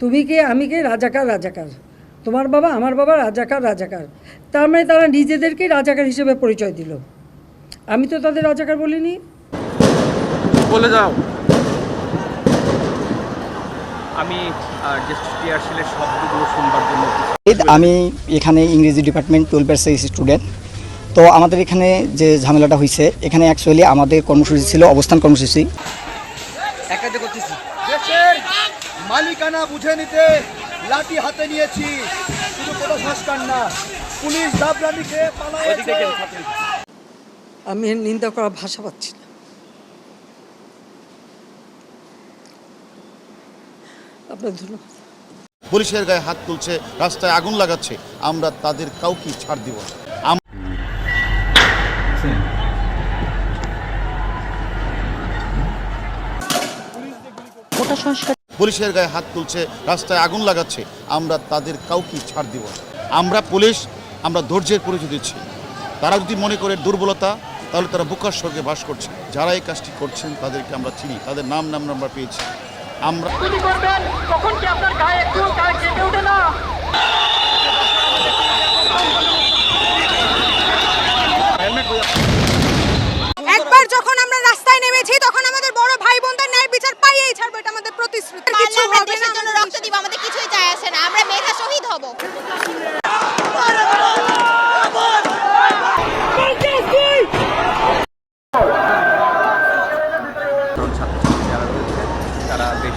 তুমি কে আমি কে রাজাকার রাজাকার। তোমার বাবা আমার বাবা রাজাকার রাজাকার। তার মানে তারা নিজেদেরকেই রাজাকার হিসেবে পরিচয় দিল। আমি তো তাদের রাজাকার বলিনি। বলে যাও। আমি শব্দগুলো শুনবার জন্য আমি এখানে ইংরেজি ডিপার্টমেন্ট টুয়েলভ স্টুডেন্ট। তো আমাদের এখানে যে ঝামেলাটা হয়েছে এখানে অ্যাকচুয়ালি আমাদের কর্মসূচি ছিল অবস্থান কর্মসূচি। দেশের মালিকানা বুঝে নিতে লাঠি হাতে নিয়েছি। শুধু কোনো সংস্কার না পুলিশ দাবরানিকে পালায়েছে। আমি নিন্দা করার ভাষা পাচ্ছি না। আপনার ধন্যবাদ। পুলিশের গায়ে হাত তুলছে রাস্তায় আগুন লাগাচ্ছে। আমরা তাদের কাউকে ছাড় দিব না। আম- পুলিশের গায়ে হাত তুলছে, রাস্তায় আগুন লাগাচ্ছে, আমরা তাদের কাউকে ছাড় দিব আমরা পুলিশ, আমরা ধৈর্যের পরিচয় দিচ্ছি। তারা যদি মনে করে দুর্বলতা, তাহলে তারা বুকার স্বর্গে বাস করছে। যারা এই কাজটি করছেন, তাদেরকে আমরা চিনি। তাদের নাম নাম আমরা পেয়েছি। আমরা একবার যখন আমরা রাস্তায় নেমেছি তখন আমাদের বড় ভাই বোনদের ন্যায় বিচার পাইয়েই ছাড়বো এটা আমাদের প্রতিশ্রুতি কিছু হবে না। জন্য রক্ত দিব আমাদের কিছুই চাই আসে না। আমরা মেধা শহীদ হব তরুণ ছাত্রছাত্রী যারা রয়েছে তারা বেশ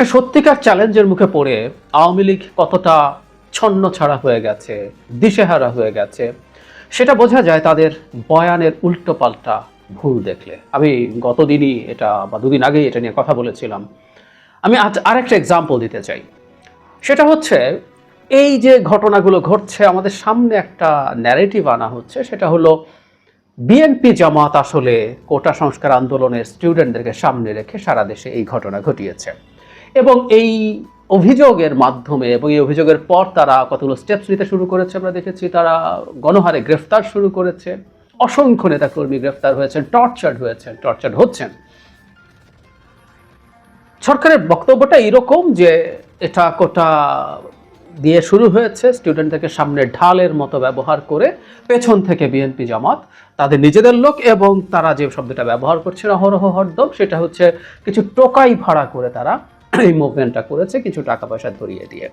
একটা সত্যিকার চ্যালেঞ্জের মুখে পড়ে আওয়ামী লীগ কতটা ছন্ন ছাড়া হয়ে গেছে, দিশেহারা হয়ে গেছে, সেটা বোঝা যায় তাদের বয়ানের উল্টো পাল্টা ভুল দেখলে। আমি গতদিনই এটা বা দুদিন আগেই এটা নিয়ে কথা বলেছিলাম। আমি আজ আরেকটা এক্সাম্পল দিতে চাই। সেটা হচ্ছে, এই যে ঘটনাগুলো ঘটছে, আমাদের সামনে একটা ন্যারেটিভ আনা হচ্ছে, সেটা হলো বিএনপি জামাত আসলে কোটা সংস্কার আন্দোলনের স্টুডেন্টদেরকে সামনে রেখে সারা দেশে এই ঘটনা ঘটিয়েছে। এবং এই অভিযোগের মাধ্যমে এবং এই অভিযোগের পর তারা কতগুলো স্টেপস নিতে শুরু করেছে আমরা দেখেছি, তারা গণহারে গ্রেফতার শুরু করেছে। অসংখ্য নেতাকর্মী গ্রেফতার হয়েছেন টর্চার্ড হয়েছেন টর্চার্ড হচ্ছেন। সরকারের বক্তব্যটা এরকম যে এটা কোটা দিয়ে শুরু হয়েছে স্টুডেন্টদেরকে সামনে ঢালের মতো ব্যবহার করে পেছন থেকে বিএনপি জামাত, তাদের নিজেদের লোক এবং তারা যে শব্দটা ব্যবহার করছে অহরহ হরদম, সেটা হচ্ছে কিছু টোকাই ভাড়া করে তারা এই মুভমেন্টটা করেছে, কিছু টাকা পয়সা ধরিয়ে দিয়ে।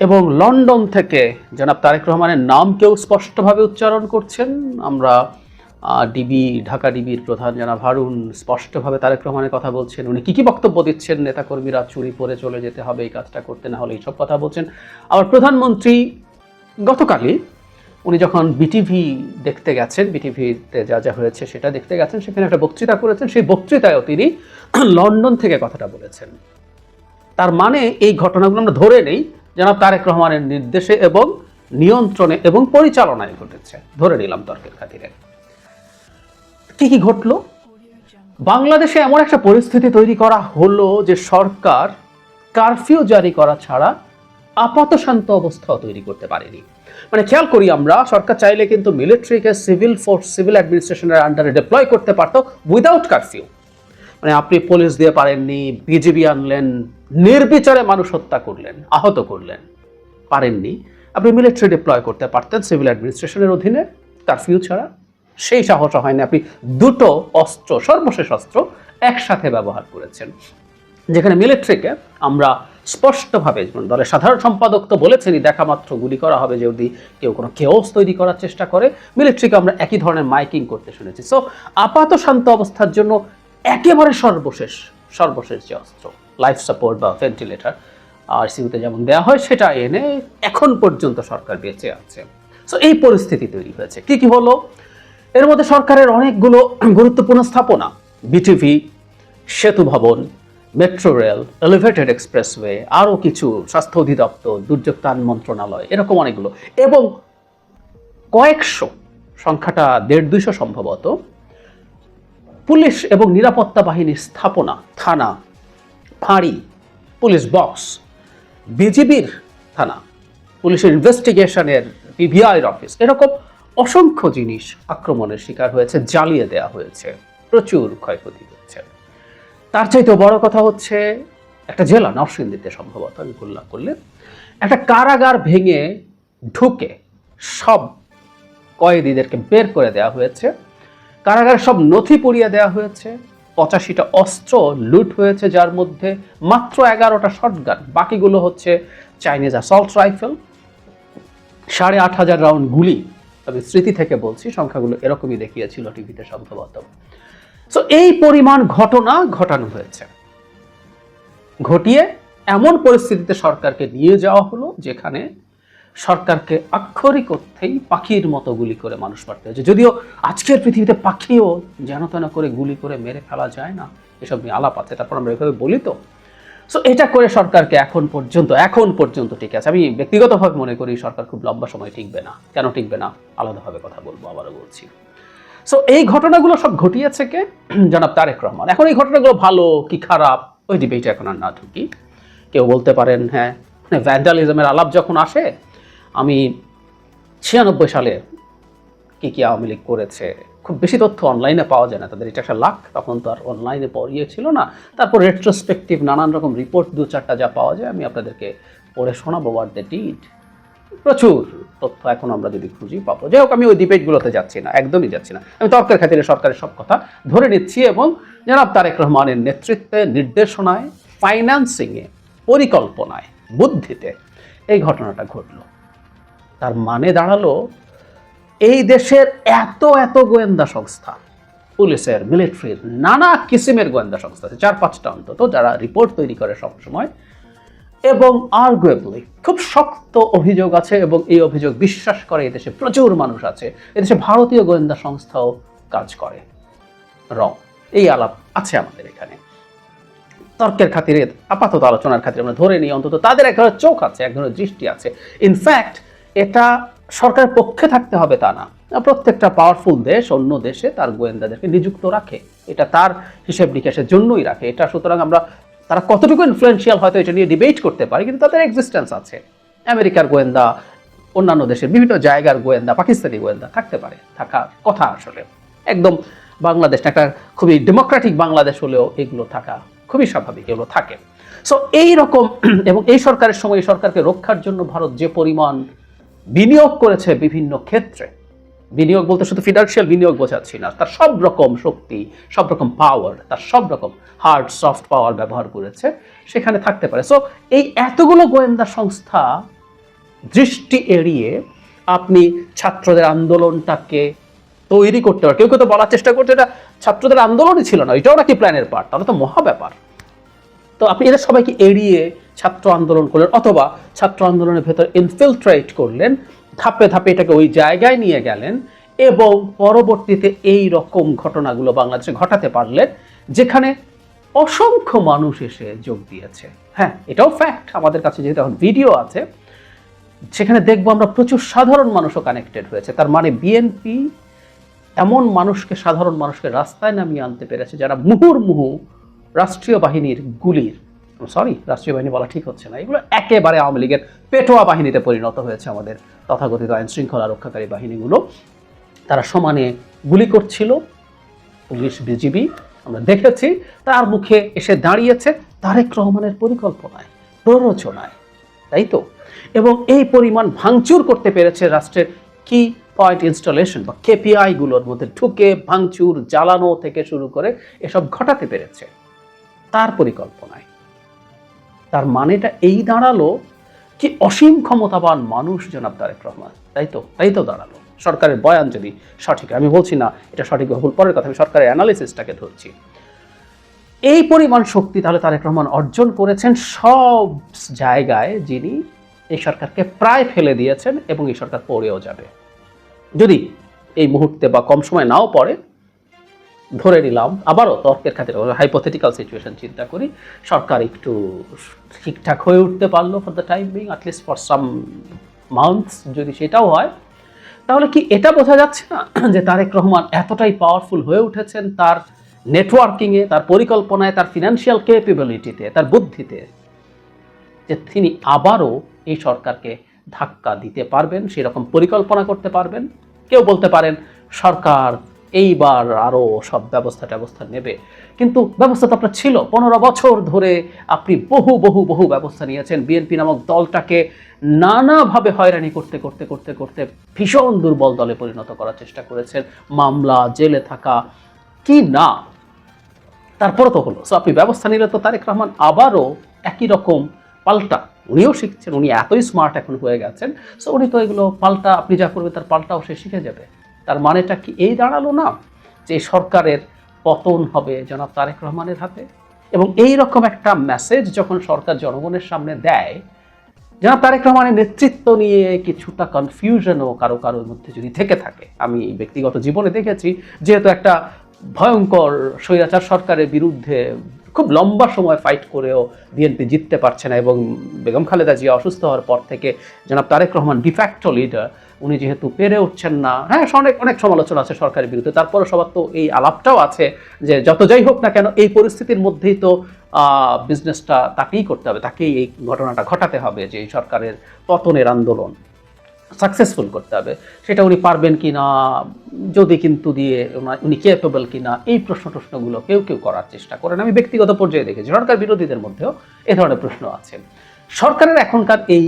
এবং লন্ডন থেকে জনাব তারেক রহমানের নাম কেউ স্পষ্টভাবে উচ্চারণ করছেন? আমরা ডিবি ঢাকা ডিবির প্রধান জনাব হারুন স্পষ্টভাবে তারেক রহমানের কথা বলছেন। উনি কী কী বক্তব্য দিচ্ছেন? নেতাকর্মীরা চুরি পরে চলে যেতে হবে, এই কাজটা করতে না হলে এইসব কথা বলছেন। আবার প্রধানমন্ত্রী গতকালই উনি যখন বিটিভি দেখতে গেছেন বিটিভিতে যা যা হয়েছে সেটা দেখতে গেছেন, সেখানে একটা বক্তৃতা করেছেন, সেই বক্তৃতায়ও তিনি লন্ডন থেকে কথাটা বলেছেন। তার মানে এই ঘটনাগুলো আমরা ধরে নেই, জনাব তারেক রহমানের নির্দেশে এবং নিয়ন্ত্রণে এবং পরিচালনায় ঘটেছে। ধরে নিলাম তর্কের খাতিরে। কি কি ঘটলো? বাংলাদেশে এমন একটা পরিস্থিতি তৈরি করা হলো যে সরকার কারফিউ জারি করা ছাড়া আপাত শান্ত অবস্থাও তৈরি করতে পারেনি। মানে খেয়াল করি আমরা, সরকার চাইলে কিন্তু মিলিটারিকে সিভিল ফোর্স সিভিল অ্যাডমিনিস্ট্রেশনের আন্ডারে ডিপ্লয় করতে পারতো উইদাউট কারফিউ মানে আপনি পুলিশ দিয়ে পারেননি বিজিবি আনলেন, নির্বিচারে মানুষ হত্যা করলেন, আহত করলেন, পারেননি। আপনি মিলিটারি ডিপ্লয় করতে পারতেন সিভিল অ্যাডমিনিস্ট্রেশনের অধীনে তার ছাড়া। সেই সাহস হয়নি, আপনি দুটো অস্ত্র, সর্বশেষ অস্ত্র একসাথে ব্যবহার করেছেন। যেখানে মিলিটারিকে আমরা স্পষ্টভাবে দলের সাধারণ সম্পাদক তো বলেছেনই, দেখা মাত্র গুলি করা হবে যদি কেউ কোনো কেওস তৈরি করার চেষ্টা করে। মিলিটারিকে আমরা একই ধরনের মাইকিং করতে শুনেছি। সো আপাত শান্ত অবস্থার জন্য একেবারে সর্বশেষ সর্বশেষ যে অস্ত্র লাইফ সাপোর্ট বা ভেন্টিলেটর আইসিইউতে যেমন দেওয়া হয়, সেটা এনে এখন পর্যন্ত সরকার বেঁচে আছে। সো এই পরিস্থিতি তৈরি হয়েছে। কি কি হলো? এর মধ্যে সরকারের অনেকগুলো গুরুত্বপূর্ণ স্থাপনা বিটিভি সেতু ভবন মেট্রো রেল, এলিভেটেড এক্সপ্রেসওয়ে, আরও কিছু স্বাস্থ্য অধিদপ্তর, দুর্যোগ ত্রাণ মন্ত্রণালয়, এরকম অনেকগুলো। এবং কয়েকশো, সংখ্যাটা দেড় দুইশো সম্ভবত, পুলিশ এবং নিরাপত্তা বাহিনীর স্থাপনা, থানা, ফাঁড়ি, পুলিশ বক্স, বিজিবির থানা পুলিশের ইনভেস্টিগেশনের পিভিআইয়ের অফিস, এরকম অসংখ্য জিনিস আক্রমণের শিকার হয়েছে, জ্বালিয়ে দেওয়া হয়েছে, প্রচুর ক্ষয়ক্ষতি হচ্ছে তার চাইতেও বড় কথা হচ্ছে একটা জেলা নরসিংদীতে সম্ভবত আমি ভুল না করলে, একটা কারাগার ভেঙে ঢুকে সব কয়েদিদেরকে বের করে দেওয়া হয়েছে। কারাগারে সব নথি পুড়িয়ে দেওয়া হয়েছে। পঁচাশিটা অস্ত্র লুট হয়েছে যার মধ্যে মাত্র এগারোটা শটগান, বাকিগুলো হচ্ছে চাইনিজ অ্যাসল্ট রাইফেল সাড়ে আট হাজার রাউন্ড গুলি। আমি স্মৃতি থেকে বলছি, সংখ্যাগুলো এরকমই দেখিয়েছিল টিভিতে সম্ভবত। সো এই পরিমাণ ঘটনা ঘটানো হয়েছে। ঘটিয়ে এমন পরিস্থিতিতে সরকারকে নিয়ে যাওয়া হলো, যেখানে সরকারকে আক্ষরিক অর্থেই পাখির মতো গুলি করে মানুষ মারতে হয়েছে। যদিও আজকের পৃথিবীতে পাখিও যেন তেন করে গুলি করে মেরে ফেলা যায় না, এসব নিয়ে আলাপ আছে, তারপর আমরা এভাবে বলি তো। সো এটা করে সরকারকে এখন পর্যন্ত এখন পর্যন্ত ঠিক আছে। আমি ব্যক্তিগতভাবে মনে করি সরকার খুব লম্বা সময় টিকবে না। কেন টিকবে না? আলাদাভাবে কথা বলব, আবারও বলছি। সো এই ঘটনাগুলো সব ঘটিয়েছে কে? জনাব তারেক রহমান। এখন এই ঘটনাগুলো ভালো কি খারাপ? ওই ডিবেটে এখন আর না ঢুকি। কেউ বলতে পারেন হ্যাঁ ভ্যান্ডালিজমের আলাপ যখন আসে, আমি ছিয়ানব্বই সালে কি কি আওয়ামী লীগ করেছে, খুব বেশি তথ্য অনলাইনে পাওয়া যায় না। তাদের এটা একটা লাখ তখন তো আর অনলাইনে পড়িয়ে ছিল না। তারপর রেট্রোস্পেক্টিভ নানান রকম রিপোর্ট দু চারটা যা পাওয়া যায়, আমি আপনাদেরকে পড়ে শোনাবো হোয়াট দ্য ডিড প্রচুর। তথ্য এখন আমরা যদি খুঁজি পাবো। যাই হোক, আমি ওই ডিবেটগুলোতে যাচ্ছি না, একদমই যাচ্ছি না। আমি তর্কের খাতিরে সরকারের সব কথা ধরে নিচ্ছি এবং জনাব তারেক রহমানের নেতৃত্বে, নির্দেশনায় ফাইন্যান্সিংয়ে পরিকল্পনায়, বুদ্ধিতে এই ঘটনাটা ঘটলো। তার মানে দাঁড়াল, এই দেশের এত এত গোয়েন্দা সংস্থা, পুলিশের মিলিটারির নানা কিসিমের গোয়েন্দা সংস্থা আছে, চার পাঁচটা অন্তত, যারা রিপোর্ট তৈরি করে সবসময় এবং আর্গুয়েবলি খুব শক্ত অভিযোগ আছে এবং এই অভিযোগ বিশ্বাস করে এদেশে প্রচুর মানুষ আছে। এদেশে ভারতীয় গোয়েন্দা সংস্থাও কাজ করে। রং, এই আলাপ আছে আমাদের এখানে। তর্কের খাতিরে, আপাতত আলোচনার খাতিরে আমরা ধরে নিই, অন্তত তাদের এক ধরনের চোখ আছে, এক ধরনের দৃষ্টি আছে। ইনফ্যাক্ট এটা সরকারের পক্ষে থাকতে হবে তা না। প্রত্যেকটা পাওয়ারফুল দেশ, অন্য দেশে তার গোয়েন্দাদেরকে নিযুক্ত রাখে। এটা তার হিসেব নিকাশের জন্যই রাখে। এটা সুতরাং আমরা তারা কতটুকু ইনফ্লুয়েন্সিয়াল হয়তো এটা নিয়ে ডিবেট করতে পারে, কিন্তু তাদের এক্সিস্টেন্স আছে। আমেরিকার গোয়েন্দা, অন্যান্য দেশের বিভিন্ন জায়গার গোয়েন্দা, পাকিস্তানি গোয়েন্দা থাকতে পারে, থাকার কথা আসলে। একদম বাংলাদেশ একটা খুবই ডেমোক্রেটিক বাংলাদেশ হলেও এগুলো থাকা খুবই স্বাভাবিক, এগুলো থাকে। সো এই রকম এবং এই সরকারের সময় এই সরকারকে রক্ষার জন্য ভারত যে পরিমাণ বিনিয়োগ করেছে বিভিন্ন ক্ষেত্রে বিনিয়োগ বলতে শুধু ফিনান্সিয়াল বিনিয়োগ বোঝাচ্ছি না, তার সব রকম শক্তি, সব রকম পাওয়ার তার সব রকম হার্ড সফট পাওয়ার ব্যবহার করেছে, সেখানে থাকতে পারে। সো এই এতগুলো গোয়েন্দা সংস্থা দৃষ্টি এড়িয়ে আপনি ছাত্রদের আন্দোলনটাকে তৈরি করতে পারে। কেউ কেউ তো বলার চেষ্টা করছে এটা ছাত্রদের আন্দোলনই ছিল না, এটাও নাকি প্ল্যানের পার্ট তাহলে তো মহা ব্যাপার। তো আপনি এদের সবাইকে এড়িয়ে ছাত্র আন্দোলন করলেন, অথবা ছাত্র আন্দোলনের ভেতর ইনফিলট্রেট করলেন ধাপে ধাপে এটাকে ওই জায়গায় নিয়ে গেলেন এবং পরবর্তীতে এই রকম ঘটনাগুলো বাংলাদেশে ঘটাতে পারলেন, যেখানে অসংখ্য মানুষ এসে যোগ দিয়েছে। হ্যাঁ এটাও ফ্যাক্ট আমাদের কাছে যেহেতু এখন ভিডিও আছে, সেখানে দেখব আমরা প্রচুর সাধারণ মানুষও কানেক্টেড হয়েছে। তার মানে বিএনপি এমন মানুষকে, সাধারণ মানুষকে রাস্তায় নামিয়ে আনতে পেরেছে যারা মুহুর্মুহু রাষ্ট্রীয় বাহিনীর গুলির সরি রাষ্ট্রীয় বাহিনী বলা ঠিক হচ্ছে না, এগুলো একেবারে আওয়ামী লীগের পেটোয়া বাহিনীতে পরিণত হয়েছে আমাদের তথাকথিত আইন শৃঙ্খলা রক্ষাকারী বাহিনীগুলো। তারা সমানে গুলি করছিল, পুলিশ, বিজিবি, আমরা দেখেছি, তার মুখে এসে দাঁড়িয়েছে তারেক রহমানের পরিকল্পনায়, প্ররোচনায়, তাই তো? এবং এই পরিমাণ ভাঙচুর করতে পেরেছে রাষ্ট্রের কি পয়েন্ট ইনস্টলেশন বা কেপিআই গুলোর মধ্যে ঢুকে ভাঙচুর, জ্বালানো থেকে শুরু করে এসব ঘটাতে পেরেছে। তার পরিকল্পনায়। তার মানেটা এই দাঁড়াল কি অসীম ক্ষমতাবান মানুষ, জনাব তারেক রহমান? তাই তো তাই তো দাঁড়াল। সরকারের বয়ান যদি সঠিক, আমি বলছি না, এটা সঠিক ভুল, পরের কথা আমি সরকারের অ্যানালিসিসটাকে ধরছি। এই পরিমাণ শক্তি তাহলে তারেক রহমান অর্জন করেছেন সব জায়গায় যিনি এই সরকারকে প্রায় ফেলে দিয়েছেন এবং এই সরকার পড়েও যাবে। যদি এই মুহূর্তে বা কম সময় নাও পড়ে ধরে নিলাম, আবারও তর্কের খাতিরে হাইপোথেটিক্যাল সিচুয়েশন চিন্তা করি, সরকার একটু ঠিকঠাক হয়ে উঠতে পারল for the time being at least for some months যদি সেটাও হয়, তাহলে কি এটা বোঝা যাচ্ছে না যে তারেক রহমান এতটাই পাওয়ারফুল হয়ে উঠেছেন, তার নেটওয়ার্কিংয়ে তার পরিকল্পনায়, তার ফিনান্সিয়াল ক্যাপেবিলিটিতে তার বুদ্ধিতে, যে তিনি আবারও এই সরকারকে ধাক্কা দিতে পারবেন, সেরকম পরিকল্পনা করতে পারবেন। কেউ বলতে পারেন, সরকার এইবার আরও সব ব্যবস্থা ট্যবস্থা নেবে। কিন্তু ব্যবস্থা তো আপনার ছিল। পনেরো বছর ধরে আপনি বহু বহু বহু ব্যবস্থা নিয়েছেন। বিএনপি নামক দলটাকে নানাভাবে হয়রানি করতে করতে করতে করতে ভীষণ দুর্বল দলে পরিণত করার চেষ্টা করেছেন। মামলা, জেলে থাকা, কি না? তারপরে তো হলো। সো আপনি ব্যবস্থা নিলে তো তারেক রহমান আবারও একই রকম পাল্টা। উনিও শিখছেন, উনি এতই স্মার্ট এখন হয়ে গেছেন। সো উনি তো এগুলো পাল্টা, আপনি যা করবেন তার পাল্টাও সে শিখে যাবে। তার মানেটা কি? এই দাঁড়াল না যে সরকারের পতন হবে জনাব তারেক রহমানের হাতে। এবং এই রকম একটা মেসেজ যখন সরকার জনগণের সামনে দেয়, জনাব তারেক রহমানের নেতৃত্ব নিয়ে কিছুটা কনফিউশনও কারও কারোর মধ্যে যদি থেকে থাকে, আমি ব্যক্তিগত জীবনে দেখেছি, যেহেতু একটা ভয়ঙ্কর স্বৈরাচার সরকারের বিরুদ্ধে খুব লম্বা সময় ফাইট করেও বিএনপি জিততে পারছে না এবং বেগম খালেদা জিয়া অসুস্থ হওয়ার পর থেকে জনাব তারেক রহমান ডিফ্যাক্টো লিডার উনি যেহেতু পেরে উঠছেন না। হ্যাঁ অনেক অনেক সমালোচনা আছে সরকারের বিরুদ্ধে। তারপরে সবার তো এই আলাপটাও আছে যে যত যাই হোক না কেন, এই পরিস্থিতির মধ্যেই তো বিজনেসটা তাকেই করতে হবে, তাকেই এই ঘটনাটা ঘটাতে হবে যে এই সরকারের পতনের আন্দোলন। সাকসেসফুল করতে হবে। সেটা উনি পারবেন কি না, যদি কিন্তু দিয়ে উনি কেপেবল কি না, এই প্রশ্ন টশ্নগুলো কেউ কেউ করার চেষ্টা করেন। আমি ব্যক্তিগত পর্যায়ে দেখেছি, সরকার বিরোধীদের মধ্যেও এ ধরনের প্রশ্ন আছে। সরকারের এখনকার এই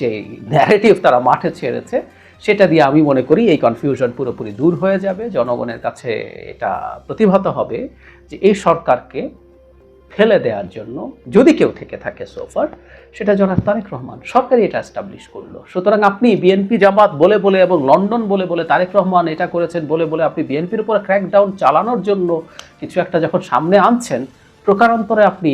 যে ন্যারেটিভ তারা মাঠে ছেড়েছে, সেটা দিয়ে আমি মনে করি এই কনফিউশন পুরোপুরি দূর হয়ে যাবে। জনগণের কাছে এটা প্রতিভাত হবে যে এই সরকারকে ফেলে দেওয়ার জন্য যদি কেউ থেকে থাকে সোফার সেটা জনাব তারেক রহমান। সরকারই এটা এস্টাবলিশ করল। সুতরাং আপনি বিএনপি জামাত বলে বলে এবং লন্ডন বলে বলে তারেক রহমান এটা করেছেন বলে বলে আপনি বিএনপির উপর ক্র্যাকডাউন চালানোর জন্য কিছু একটা যখন সামনে আনছেন, প্রকারান্তরে আপনি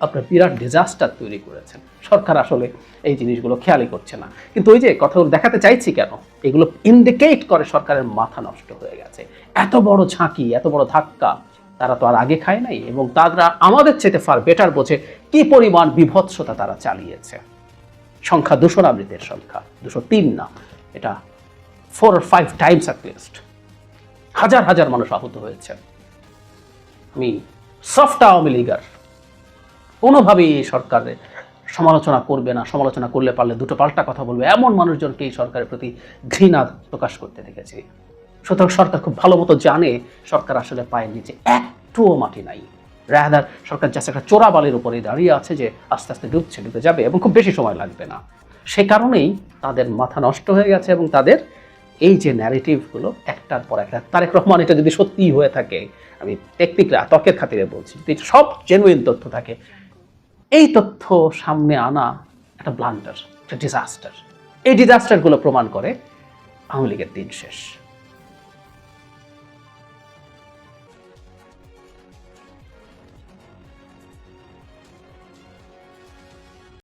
আপনার বিরাট ডিজাস্টার তৈরি করেছেন। সরকার আসলে এই জিনিসগুলো খেয়ালই করছে না। কিন্তু ওই যে কথাগুলো দেখাতে চাইছি কেন? এগুলো ইন্ডিকেট করে সরকারের মাথা নষ্ট হয়ে গেছে। এত বড় ঝাঁকি, এত বড় ধাক্কা তারা তো আর আগে খায় নাই এবং তারা আমাদের চেতে ফার বেটার বোঝে কি পরিমাণ বিভৎসতা তারা চালিয়েছে। সংখ্যা দুশো না মৃতের সংখ্যা, দুশো তিন না, এটা four five times at least হাজার হাজার মানুষ আহত হয়েছে। আমি সফট আওয়ামী লীগার, কোনোভাবেই এই সরকারের সমালোচনা করবে না, সমালোচনা করলে পারলে দুটো পাল্টা কথা বলবে। এমন মানুষজনকে এই সরকারের প্রতি ঘৃণা প্রকাশ করতে দেখেছি। সুতরাং সরকার খুব ভালো মতো জানে, সরকার আসলে পায়ের নিচে একটুও মাটি নাই। রাহাদার সরকার জাস্ট একটা চোরাবালির উপরে দাঁড়িয়ে আছে যে আস্তে আস্তে ডুবছে, ডুবে যাবে এবং খুব বেশি সময় লাগবে না। সে কারণেই তাদের মাথা নষ্ট হয়ে গেছে এবং তাদের এই যে ন্যারেটিভগুলো একটার পর একটা, তারেক রহমান এটা যদি সত্যিই হয়ে থাকে, আমি টেকনিকরা তর্কের খাতিরে বলছি, যদি সব জেনুইন তথ্য থাকে, এই তথ্য সামনে আনা একটা ব্লান্ডার একটা ডিজাস্টার এই ডিজাস্টারগুলো প্রমাণ করে আওয়ামী লীগের দিন শেষ।